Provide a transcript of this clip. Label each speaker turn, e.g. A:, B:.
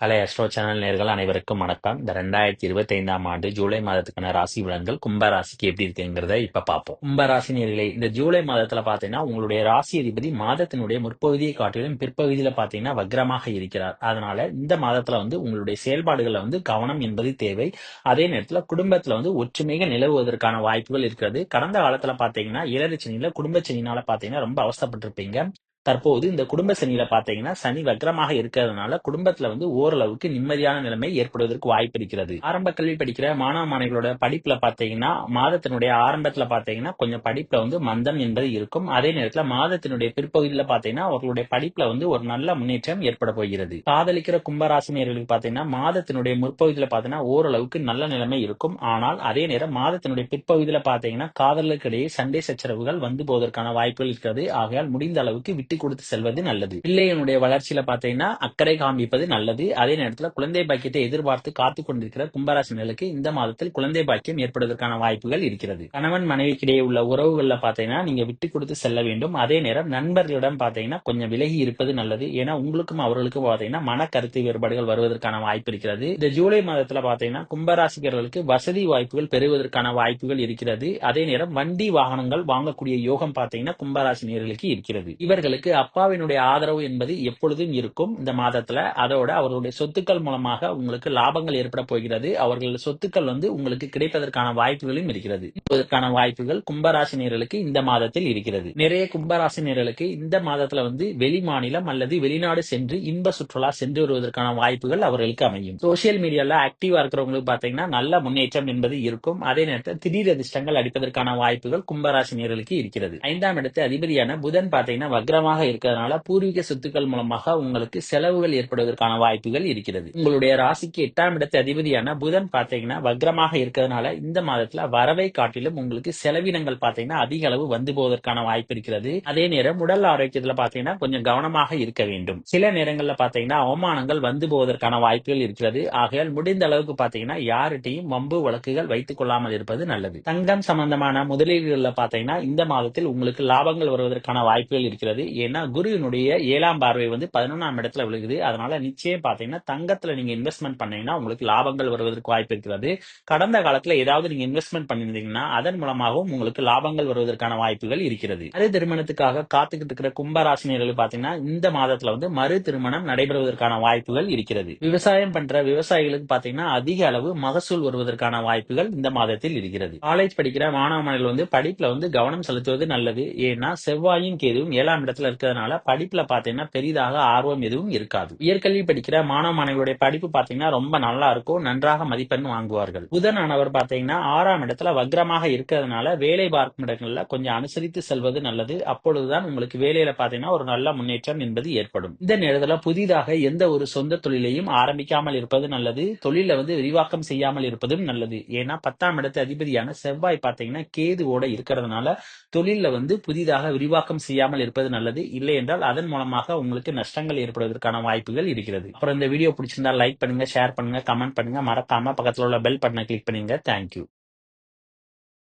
A: கலை astro channel நேர்கள் அனைவருக்கும் வணக்கம். இந்த ரெண்டாயிரத்தி இருபத்தி ஐந்தாம் ஆண்டு ஜூலை மாதத்துக்கான ராசி பலன்கள் கும்ப ராசிக்கு எப்படி இருக்குங்கிறத இப்ப பார்ப்போம். கும்ப ராசி நேர்களை இந்த ஜூலை மாதத்துல பாத்தீங்கன்னா உங்களுடைய ராசி அதிபதி மாதத்தினுடைய முற்பகுதியை காட்டிலும் பிற்பகுதியில பாத்தீங்கன்னா வக்ரமாக இருக்கிறார். அதனால இந்த மாதத்துல வந்து உங்களுடைய செயல்பாடுகள்ல வந்து கவனம் என்பது தேவை. அதே நேரத்துல குடும்பத்துல வந்து ஒற்றுமையாக நிலவுவதற்கான வாய்ப்புகள் இருக்கிறது. கடந்த காலத்துல பாத்தீங்கன்னா ஏழரை சனியில குடும்ப சனினால பாத்தீங்கன்னா ரொம்ப அவஸ்தப்பட்டிருப்பீங்க. தற்போது இந்த குடும்ப சனியில பாத்தீங்கன்னா சனி வக்ரமாக இருக்கிறதுனால குடும்பத்துல வந்து ஓரளவுக்கு நிம்மதியான நிலைமை ஏற்படுவதற்கு வாய்ப்பு இருக்கிறது. ஆரம்ப கல்வி படிக்கிற மாணவ மாணவிகளோட படிப்புல பாத்தீங்கன்னா மாதத்தினுடைய ஆரம்பத்துல பாத்தீங்கன்னா கொஞ்சம் படிப்புல வந்து மந்தம் என்பது இருக்கும். அதே நேரத்துல மாதத்தினுடைய பிற்பகுதியில பாத்தீங்கன்னா அவர்களுடைய படிப்புல வந்து ஒரு நல்ல முன்னேற்றம் ஏற்பட போகிறது. காதலிக்கிற கும்பராசினியர்களுக்கு பாத்தீங்கன்னா மாதத்தினுடைய முற்பகுதியில பாத்தீங்கன்னா ஓரளவுக்கு நல்ல நிலைமை இருக்கும். ஆனால் அதே நேரம் மாதத்தினுடைய பிற்பகுதியில பாத்தீங்கன்னா காதலுக்கு இடையே சண்டை சச்சரவுகள் வந்து போவதற்கான வாய்ப்புகள் இருக்கிறது. ஆகையால் முடிந்த அளவுக்கு விட்டு கொடுத்து செல்வது நல்லது. பிள்ளைகளுடைய வளர்ச்சியில பாத்தீங்கன்னா அக்கறை காமிப்பது நல்லது. அதே நேரத்தில் குழந்தை பாக்கியத்தை எதிர்பார்த்து காத்து கொண்டிருக்கிற கும்பராசினர்களுக்கு இந்த மாதத்தில் குழந்தை பாக்கியம் ஏற்படுவதற்கான வாய்ப்புகள் இருக்கிறது. கணவன் மனைவிக்கிடையே உள்ள உறவுகள்ல பாத்தீங்கன்னா நீங்க விட்டு கொடுத்து செல்ல வேண்டும். அதே நேரம் நண்பர்களிடம் பாத்தீங்கன்னா கொஞ்சம் விலகி இருப்பது நல்லது. ஏன்னா உங்களுக்கும் அவர்களுக்கும் பாத்தீங்கன்னா மன கருத்து வேறுபாடுகள் வருவதற்கான வாய்ப்பு இருக்கிறது. இந்த ஜூலை மாதத்துல பாத்தீங்கன்னா கும்பராசிகர்களுக்கு வசதி வாய்ப்புகள் பெறுவதற்கான வாய்ப்புகள் இருக்கிறது. அதே நேரம் வண்டி வாகனங்கள் வாங்கக்கூடிய யோகம் பாத்தீங்கன்னா கும்பராசினியர்களுக்கு இருக்கிறது. இவர்களுக்கு அவருக்கு அப்பாவினுடைய ஆதரவு என்பது எப்பொழுதும் இருக்கும். இந்த மாதத்துல அதோட அவருடைய சொத்துக்கள் மூலமாக உங்களுக்கு லாபங்கள் ஏற்பட போகிறது. அவர்கள் சொத்துக்கள் வந்து உங்களுக்கு கிடைப்பதற்கான வாய்ப்புகளும் இருக்கிறது. இதற்கான வாய்ப்புகள் கும்பராசினியர்களுக்கு இந்த மாதத்தில் இருக்கிறது. நிறைய கும்பராசினியர்களுக்கு இந்த மாதத்துல வந்து வெளி மாநிலம் அல்லது வெளிநாடு சென்று இன்ப சுற்றுலா சென்று வருவதற்கான வாய்ப்புகள் அவர்களுக்கு அமையும். சோசியல் மீடியால ஆக்டிவா இருக்கிறவங்களுக்கு பாத்தீங்கன்னா நல்ல முன்னேற்றம் என்பது இருக்கும். அதே நேரத்தில் திடீர் அதிர்ஷ்டங்கள் அடிப்பதற்கான வாய்ப்புகள் கும்பராசினியர்களுக்கு இருக்கிறது. ஐந்தாம் இடத்து அதிபதியான புதன் பாத்தீங்கன்னா அதிகமாக இருக்கிறதுனால பூர்வீக சொத்துக்கள் மூலமாக உங்களுக்கு செலவுகள் ஏற்படுவதற்கான வாய்ப்புகள் இருக்கிறது. உங்களுடைய ராசிக்கு எட்டாம் இடத்து அதிபதியான புதன் பாத்தீங்கன்னா வக்ரமாக இருக்கிறதுனால இந்த மாதத்துல வரவை காட்டிலும் உங்களுக்கு செலவினங்கள் பாத்தீங்கன்னா அதிக அளவு வந்து போவதற்கான வாய்ப்பு இருக்கிறது. அதே நேரம் உடல் ஆரோக்கியத்துல பாத்தீங்கன்னா கொஞ்சம் கவனமாக இருக்க வேண்டும். சில நேரங்கள்ல பாத்தீங்கன்னா அவமானங்கள் வந்து போவதற்கான வாய்ப்புகள் இருக்கிறது. ஆகையால் முடிந்த அளவுக்கு பாத்தீங்கன்னா யார்கிட்டையும் வம்பு வழக்குகள் வைத்துக் கொள்ளாமல் இருப்பது நல்லது. தங்கம் சம்பந்தமான முதலீடுகள்ல பாத்தீங்கன்னா இந்த மாதத்தில் உங்களுக்கு லாபங்கள் வருவதற்கான வாய்ப்புகள் இருக்கிறது. ஏன்னா குருவினுடைய ஏழாம் பார்வை வந்து பதினொன்றாம் இடத்துல விழுகுது. அதனால நிச்சயம் பாத்தீங்கன்னா தங்கத்துல நீங்க இன்வெஸ்ட்மெண்ட் பண்ணீங்கன்னா உங்களுக்கு லாபங்கள் வருவதற்கு வாய்ப்பு இருக்கிறது. கடந்த காலத்துல ஏதாவது நீங்க இன்வெஸ்ட்மெண்ட் பண்ணியிருந்தீங்கன்னா அதன் மூலமாகவும் உங்களுக்கு லாபங்கள் வருவதற்கான வாய்ப்புகள் இருக்கிறது. மறு திருமணத்துக்காக காத்துக்கிட்டு இருக்கிற கும்பராசினியர்கள் பாத்தீங்கன்னா இந்த மாதத்துல வந்து மறு திருமணம் நடைபெறுவதற்கான வாய்ப்புகள் இருக்கிறது. விவசாயம் பண்ற விவசாயிகளுக்கு பாத்தீங்கன்னா அதிக அளவு மகசூல் வருவதற்கான வாய்ப்புகள் இந்த மாதத்தில் இருக்கிறது. காலேஜ் படிக்கிற மாணவ மாணவர்கள் வந்து படிப்புல வந்து கவனம் செலுத்துவது நல்லது. ஏன்னா செவ்வாயும் கேதுவும் ஏழாம் இடத்துல இருக்கிறதுனால படிப்புல பாத்தீங்கன்னா பெரிதாக ஆர்வம் எதுவும் இருக்காது. உயர்கல்வி படிக்கிற மாணவ மாணவியுடைய படிப்பு பாத்தீங்கன்னா ரொம்ப நல்லா இருக்கும் நன்றாக மதிப்பெண் வாங்குவார்கள். புதன் ஆனவர் பாத்தீங்கன்னா ஆறாம் இடத்துல வக்ரமாக இருக்கிறதுனால வேலை பார்க்கும் இடங்கள்ல கொஞ்சம் அனுசரித்து செல்வது நல்லது. அப்பொழுதுதான் உங்களுக்கு வேலையில பாத்தீங்கன்னா ஒரு நல்ல முன்னேற்றம் என்பது ஏற்படும். இந்த நேரத்துல புதிதாக எந்த ஒரு சொந்த தொழிலையும் ஆரம்பிக்காமல் இருப்பது நல்லது. தொழில வந்து விரிவாக்கம் செய்யாமல் இருப்பதும் நல்லது. ஏன்னா பத்தாம் இடத்து அதிபதியான செவ்வாய் பாத்தீங்கன்னா கேதுவோட இருக்கிறதுனால தொழில வந்து புதிதாக விரிவாக்கம் செய்யாமல் இருப்பது நல்லது. இல்லை என்றால் அதன் மூலமாக உங்களுக்கு நஷ்டங்கள் ஏற்படுவதற்கான வாய்ப்புகள் இருக்கிறது. அப்புறம் இந்த வீடியோ பிடிச்சிருந்தா லைக் பண்ணுங்க ஷேர் பண்ணுங்க கமெண்ட் பண்ணுங்க. மறக்காம பக்கத்துல உள்ள பெல் பட்டனை கிளிக் பண்ணுங்க. தேங்க்யூ